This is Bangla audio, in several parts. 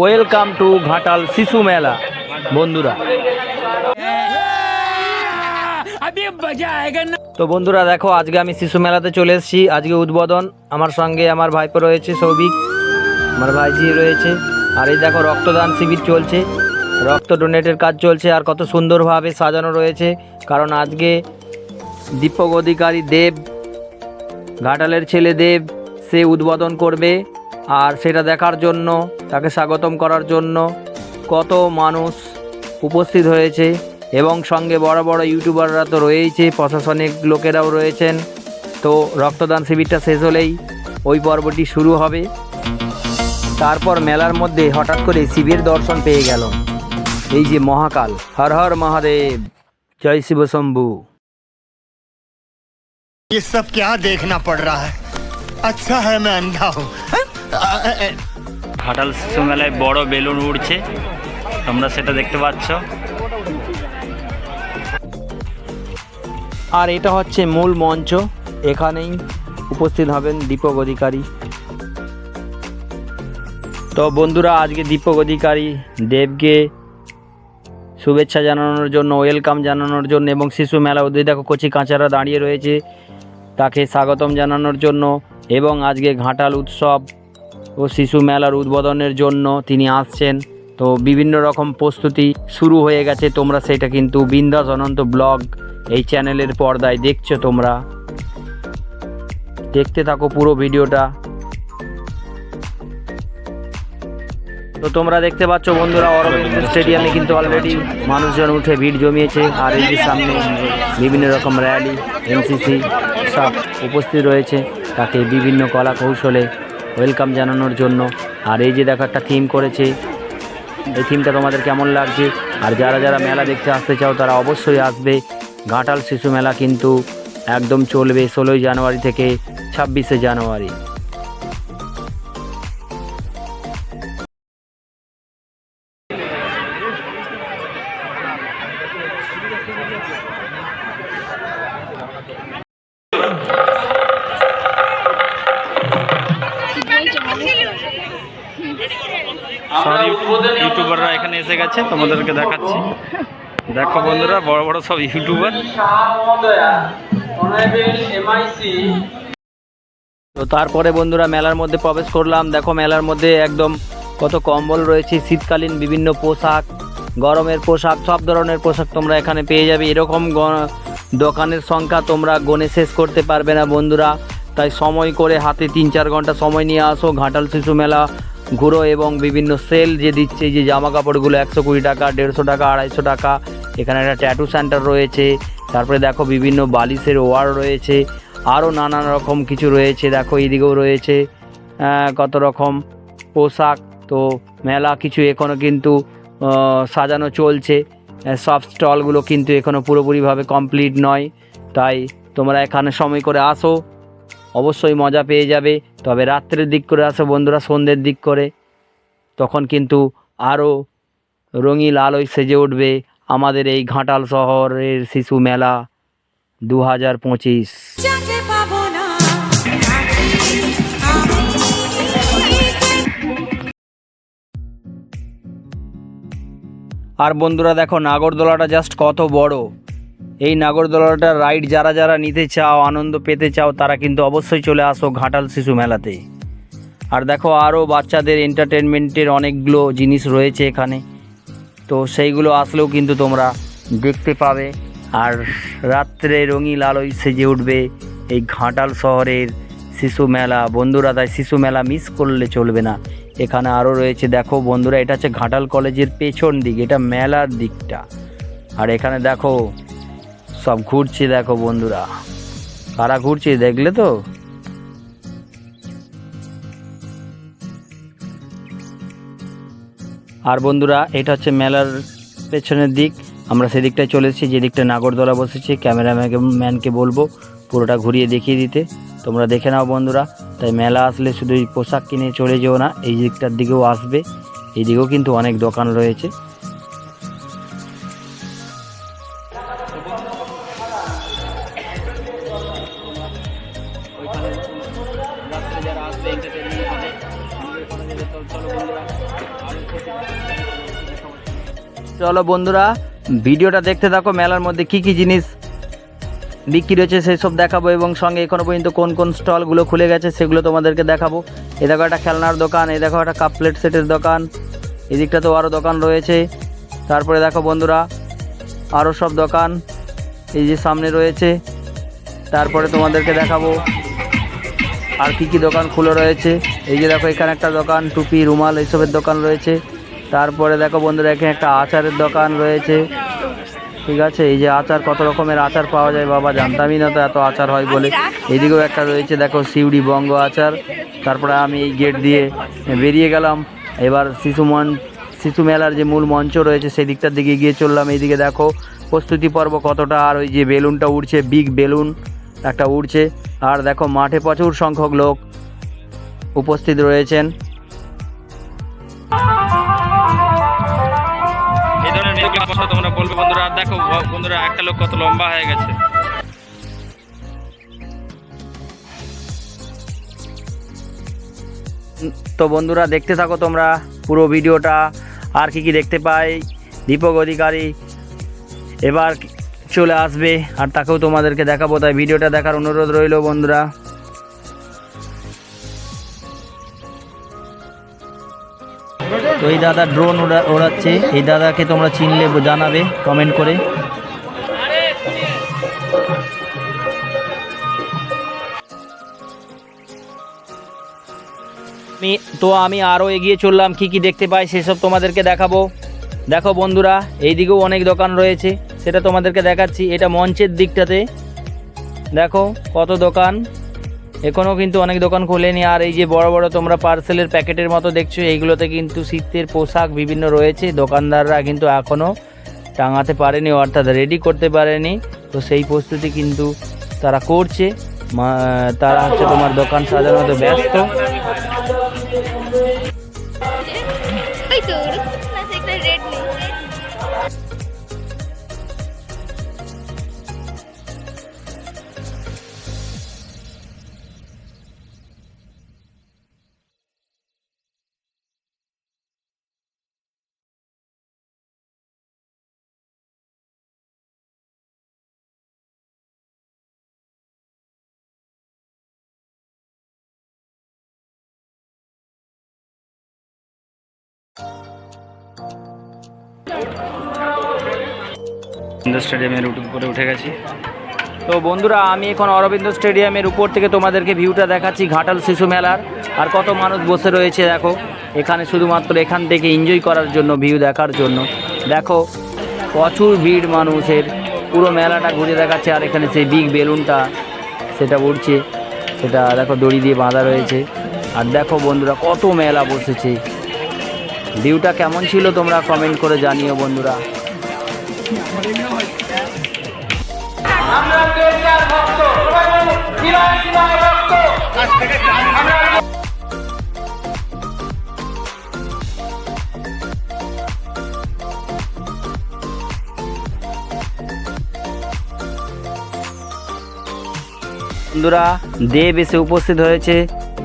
ওয়েলকাম টু ঘাটাল শিশু মেলা বন্ধুরা। তো বন্ধুরা, দেখো, আজকে আমি শিশু মেলাতে চলে এসেছি। আজকে উদ্বোধন আমার সঙ্গে আমার ভাইপো রয়েছে, সৌভিক। আমার ভাইজি রয়েছে। আর এই দেখো, রক্তদান শিবির চলছে। রক্ত ডোনেটের কাজ চলছে আর কত সুন্দরভাবে সাজানো রয়েছে। কারণ আজকে দীপক অধিকারী দেব, ঘাটালের ছেলে দেব, সে উদ্বোধন করবে। আর সেটা দেখার জন্য তাকে স্বাগতম করার জন্য কত মানুষ উপস্থিত হয়েছে এবং সঙ্গে বড় বড় ইউটিউবাররা তো রয়েইছে প্রশাসনিক লোকেরাও রয়েছেন তো রক্তদান শিবিরটা শেষ হলেই ওই পর্বটি শুরু হবে তারপর মেলার মধ্যে হঠাৎ করে শিবের দর্শন পেয়ে গেল এই যে মহাকাল হর হর মহাদেব জয় শিব শম্ভু ये सब क्या देखना पड़ रहा है अच्छा है मैं अंधा हूँ ঘাটাল শিশু মেলায় বড় বেলুন উড়ছে। তোমরা সেটা দেখতে পাচ্ছ। আর এটা হচ্ছে মূল মঞ্চ। এখানেই উপস্থিত হবেন দীপক অধিকারী। তো বন্ধুরা, আজকে দীপক অধিকারী দেবকে শুভেচ্ছা জানানোর জন্য, ওয়েলকাম জানানোর জন্য এবং শিশু মেলা ওদের দেখো কচি কাঁচারা দাঁড়িয়ে রয়েছে। তাকে স্বাগতম জানানোর জন্য এবং আজকে ঘাটাল উৎসব ও শিশু মেলার উদ্বোধনের জন্য তিনি আসছেন। তো বিভিন্ন রকম প্রস্তুতি শুরু হয়ে গেছে। তোমরা সেটা কিন্তু বিন্দাস অনন্ত ব্লগ এই চ্যানেলের পর্দায় দেখছ তোমরা। দেখতে থাকো পুরো ভিডিওটা। তো তোমরা দেখতে পাচ্ছ বন্ধুরা, অরবিন্দ স্টেডিয়ামে কিন্তু অলরেডি মানুষজন উঠে ভিড় জমিয়েছে। আর এই সামনে বিভিন্ন রকম র্যালি এনসিসি সব উপস্থিত রয়েছে। তাকে বিভিন্ন কলা কৌশলে ওয়েলকাম জানানোর জন্য। আর এই যে দেখো, একটা থিম করেছে। এই থিমটা তোমাদের কেমন লাগছে? আর যারা যারা মেলা দেখতে আসতে চাও, তারা অবশ্যই আসবে। ঘাটাল শিশু মেলা কিন্তু একদম চলবে ষোলোই জানুয়ারি থেকে ছাব্বিশে জানুয়ারি। এখানে এসে গেছে, তোমাদেরকে দেখাচ্ছি। দেখো বন্ধুরা, বড় বড় সব ইউটিউবার। তো তারপরে বন্ধুরা মেলার মধ্যে প্রবেশ করলাম। দেখো মেলার মধ্যে একদম কত কম্বল রয়েছে, শীতকালীন বিভিন্ন পোশাক, গরমের পোশাক, সব ধরনের পোশাক তোমরা এখানে পেয়ে যাবে। এরকম দোকানের সংখ্যা তোমরা গণে শেষ করতে পারবে না বন্ধুরা। তাই সময় করে হাতে তিন চার ঘণ্টা সময় নিয়ে আসো। ঘাটাল শিশু মেলা ঘুরো এবং বিভিন্ন সেল যে দিচ্ছে যে জামা কাপড়গুলো একশো কুড়ি টাকা, দেড়শো টাকা, আড়াইশো টাকা, এখানে একটা ট্যাটু সেন্টার রয়েছে। তারপরে দেখো বিভিন্ন বালিশের ওয়ার রয়েছে, আরও নানান রকম কিছু রয়েছে, দেখো এইদিকেও রয়েছে কত রকম পোশাক, তো মেলা কিছু এখনও কিন্তু সাজানো চলছে। সব স্টলগুলো কিন্তু এখনও পুরোপুরিভাবে কমপ্লিট নয়, তাই তোমরা এখানে সময় করে আসো, অবশ্যই মজা পেয়ে যাবে। তবে রাত্রের দিক করে আসো বন্ধুরা সন্ধ্যের দিক করে। তখন কিন্তু আরও রঙিন আলোয় সেজে উঠবে আমাদের এই ঘাটাল শহরের শিশু মেলা দু হাজার পঁচিশ আর বন্ধুরা দেখো নাগরদোলাটা জাস্ট কত বড়। এই নাগরদোলাটার রাইড যারা যারা নিতে চাও, আনন্দ পেতে চাও, তারা কিন্তু অবশ্যই চলে আসো ঘাটাল শিশু মেলাতে। আর দেখো আরও বাচ্চাদের এন্টারটেনমেন্টের অনেকগুলো জিনিস রয়েছে এখানে। তো সেইগুলো আসলেও কিন্তু তোমরা দেখতে পাবে। আর রাত্রে রঙিন আলোয় সেজে উঠবে এই ঘাটাল শহরের শিশু মেলা। বন্ধুরা, তাই শিশু মেলা মিস করলে চলবে না। এখানে আরও রয়েছে, দেখো বন্ধুরা, এটা হচ্ছে ঘাটাল কলেজের পেছন দিক, এটা মেলার দিকটা। আর এখানে দেখো সব ঘুরছে দেখো বন্ধুরা। কারা ঘুরছে দেখলে তো? আর বন্ধুরা, এটা হচ্ছে মেলার পেছনের দিক। আমরা সেদিকটায় চলে এসেছি যে দিকটা নাগরদোলা বসেছে। ক্যামেরাম্যানকে বলব পুরোটা ঘুরিয়ে দেখিয়ে দিতে। তোমরা দেখে নাও বন্ধুরা। তাই মেলা আসলে শুধু পোশাক কিনে চলে যেও না, এই দিকটার দিকেও আসবে। এই দিকেও কিন্তু অনেক দোকান রয়েছে। চলো বন্ধুরা, ভিডিওটা দেখতে থাকো, মেলার মধ্যে কি কি জিনিস বিক্রি হচ্ছে সেই সব দেখাবো এবং সঙ্গে এখনও পর্যন্ত কোন কোন স্টলগুলো খুলে গেছে সেগুলো তোমাদেরকে দেখাবো। এ দেখো একটা খেলনার দোকান, এ দেখো একটা কাপ প্লেট সেটের দোকান, এদিকটা তো আরও দোকান রয়েছে। তারপরে দেখো বন্ধুরা আরও সব দোকান, এই যে সামনে রয়েছে। তারপরে তোমাদেরকে দেখাবো আর কি কি দোকান খুলে রয়েছে। এই যে দেখো এখানে একটা দোকান, টুপি, রুমাল, এইসবের দোকান রয়েছে। তারপরে দেখো বন্ধুরা, এখানে একটা আচারের দোকান রয়েছে। ঠিক আছে, এই যে আচার, কত রকমের আচার পাওয়া যায় বাবা জানতামই না তো এত আচার হয় বলে। এদিকেও একটা রয়েছে, দেখো সিউড়ি বঙ্গ আচার। তারপরে আমি এই গেট দিয়ে বেরিয়ে গেলাম। এবার শিশু মন শিশু মেলার যে মূল মঞ্চ রয়েছে, সেই দিকটার দিকে গিয়ে চললাম। এইদিকে দেখো, প্রস্তুতি পর্ব কতটা, আর ওই যে বেলুনটা উড়ছে বিগ বেলুন একটা উড়ছে। আর দেখো, মাঠে প্রচুর সংখ্যক লোক উপস্থিত রয়েছেন। বন্ধুরা, দেখো বন্ধুরা, একটা লোক কত লম্বা হয়ে গেছে। তো বন্ধুরা, দেখতে থাকো তোমরা পুরো ভিডিওটা। আর কি কি দেখতে পাই? দীপক অধিকারী এবার চলে আসবে, আর তাকেও তোমাদেরকে দেখাবো, তাই ভিডিওটা দেখার অনুরোধ রইল বন্ধুরা। এই দাদা ড্রোন ওড়া ওড়াচ্ছে। এই দাদাকে তোমরা চিনলে জানাবে কমেন্ট করে। তো আমি আরও এগিয়ে চললাম, কি কি দেখতে পাই সেসব তোমাদেরকে দেখাবো। দেখো বন্ধুরা, এইদিকেও অনেক দোকান রয়েছে, সেটা তোমাদেরকে দেখাচ্ছি। এটা মঞ্চের দিকটাতে। দেখো কত দোকান। এখনও কিন্তু অনেক দোকান খোলেনি। আর এই যে বড় বড় তোমরা পার্সেলের প্যাকেটের মতো দেখছ, এইগুলোতে কিন্তু শীতের পোশাক বিভিন্ন রয়েছে। দোকানদাররা কিন্তু এখনও টাঙাতে পারেনি, অর্থাৎ রেডি করতে পারেনি। তো সেই প্রস্তুতি কিন্তু তারা করছে। তারা হচ্ছে তোমার দোকান সাজানোতে ব্যস্ত। স্টেডিয়ামের উপরে উঠে গেছি। তো বন্ধুরা, আমি এখন অরবিন্দ স্টেডিয়ামের উপর থেকে তোমাদেরকে ভিউটা দেখাচ্ছি ঘাটাল শিশু মেলার। আর কত মানুষ বসে রয়েছে দেখো, এখানে শুধুমাত্র এখান থেকে এনজয় করার জন্য ভিউ দেখার জন্য। দেখো, প্রচুর ভিড় মানুষের, পুরো মেলাটা ঘুরে দেখাচ্ছে, আর এখানে সেই বিগ বেলুনটা সেটা উঠছে সেটা দেখো, দড়ি দিয়ে বাঁধা রয়েছে। আর দেখো বন্ধুরা, কত মেলা বসেছে। ভিউটা কেমন ছিল তোমরা কমেন্ট করে জানিও বন্ধুরা। বন্ধুরা, দেব এসে উপস্থিত হয়েছে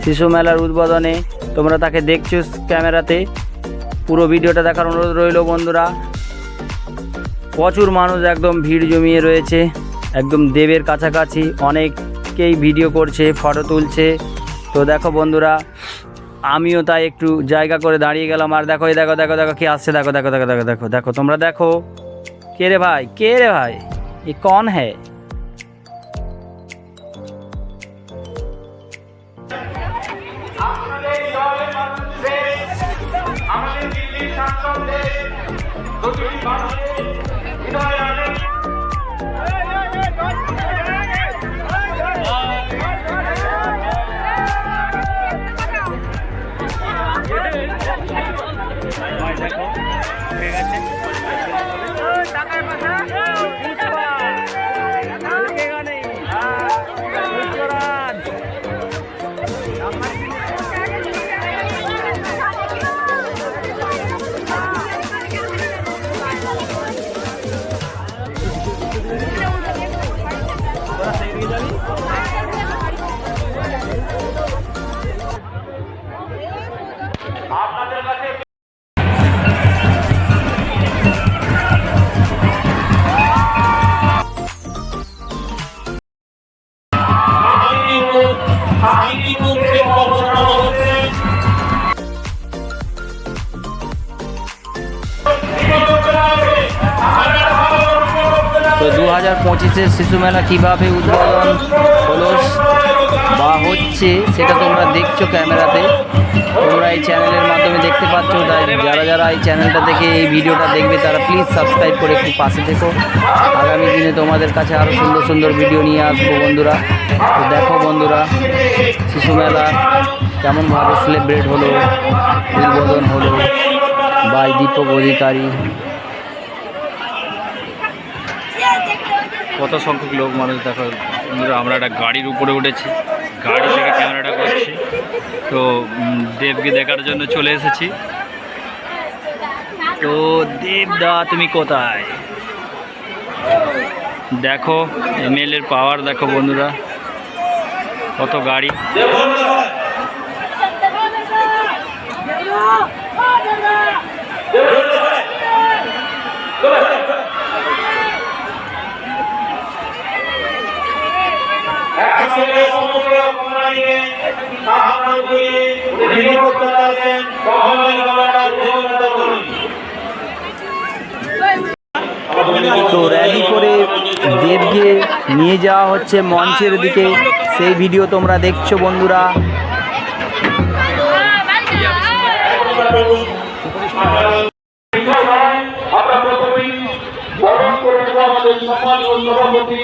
শিশু মেলার উদ্বোধনে। তোমরা তাকে দেখছ ক্যামেরাতে। পুরো ভিডিওটা দেখার অনুরোধ রইল বন্ধুরা। প্রচুর মানুষ একদম ভিড় জমিয়ে রয়েছে, একদম দেবের কাছাকাছি। অনেকেই ভিডিও করছে, ফটো তুলছে। তো দেখো বন্ধুরা, আমিও তাই একটু জায়গা করে দাঁড়িয়ে গেলাম। আর দেখো, এই দেখো দেখো দেখো, কে আসছে, দেখো দেখো দেখো দেখো দেখো দেখো, তোমরা দেখো। কে রে ভাই? কে রে ভাই? এ কন হ্যায় প্রতিটি মানুষের হৃদয় হাজার পঁচিশের শিশু মেলা কীভাবে উদ্বোধন হলো বা হচ্ছে, সেটা তোমরা দেখছ ক্যামেরাতে। তোমরা এই চ্যানেলের মাধ্যমে দেখতে পাচ্ছ, তাই যারা যারা এই চ্যানেলটা দেখে এই ভিডিওটা দেখবে, তারা প্লিজ সাবস্ক্রাইব করে একটু পাশে থেকো। আগামী দিনে তোমাদের কাছে আরও সুন্দর সুন্দর ভিডিও নিয়ে আসব বন্ধুরা। তো দেখো বন্ধুরা, শিশু মেলা কেমনভাবে সেলিব্রেট হলো, উদ্বোধন হলো, বা দীপক অধিকারী কত সংখ্যক লোক মানুষ দেখো বন্ধুরা আমরা একটা গাড়ির উপরে উঠেছি গাড়ি থেকে ক্যামেরাটা করছি তো দেবকে দেখার জন্য চলে এসেছি তো দেবদা তুমি কোথায় দেখো এমএলএর পাওয়ার দেখো বন্ধুরা কত গাড়ি একসঙ্গে সমগ্র কোম্পানিকে সাহায্য করে নিরাপত্তা দেন কখনোই আমরা ঘোষণা করি তো র্যালি করে দেবকে নিয়ে যাওয়া হচ্ছে মঞ্চের দিকে। সেই ভিডিও তোমরা দেখছ বন্ধুরা। আমরা প্রথমেই বরণ করে আমাদের সম্মানীয় সভাপতি।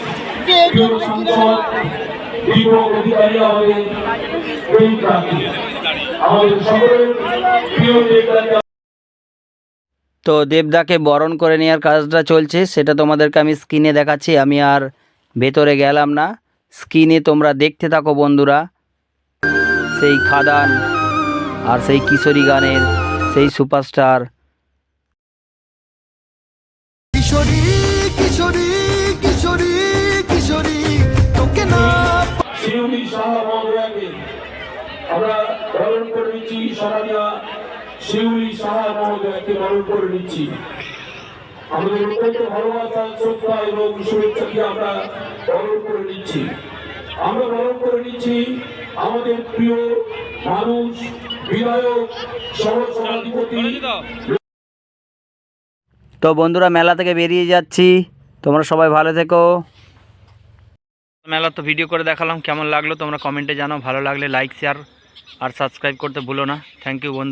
প্রিয় সাংসদ দীপক অধিকারী আমাদের প্রেম প্রার্থী আমাদের সকলের প্রিয় নেতাকে তো দেবদাকে বরণ করে নেওয়ার কাজটা চলছে সেটা তোমাদেরকে আমি স্ক্রিনে দেখাচ্ছি আমি আর ভেতরে গেলাম না। স্ক্রিনে তোমরা দেখতে থাকো বন্ধুরা সেই খাদান আর সেই কিশোরী গানের সেই সুপারস্টার নিচ্ছি সরানিয়া শিউলি সাহা মহোদয়াকে বরণ করে নিচ্ছি। আমাদের অত্যন্ত ভালোবাসা শ্রদ্ধা এবং শুভেচ্ছাকে আমরা বরণ করে নিচ্ছি। আমরা বরণ করে নিচ্ছি আমাদের প্রিয় মানুষ বিধায়ক সহ সভাধিপতি। তো বন্ধুরা মেলা থেকে বেরিয়ে যাচ্ছি। তোমরা সবাই ভালো থেকো। মেলা তো ভিডিও করে দেখালাম কেমন লাগল তোমরা কমেন্টে জানাও। ভালো লাগলে লাইক শেয়ার আর সাবস্ক্রাইব করতে ভুলো না। থ্যাংক ইউ বন্ধু।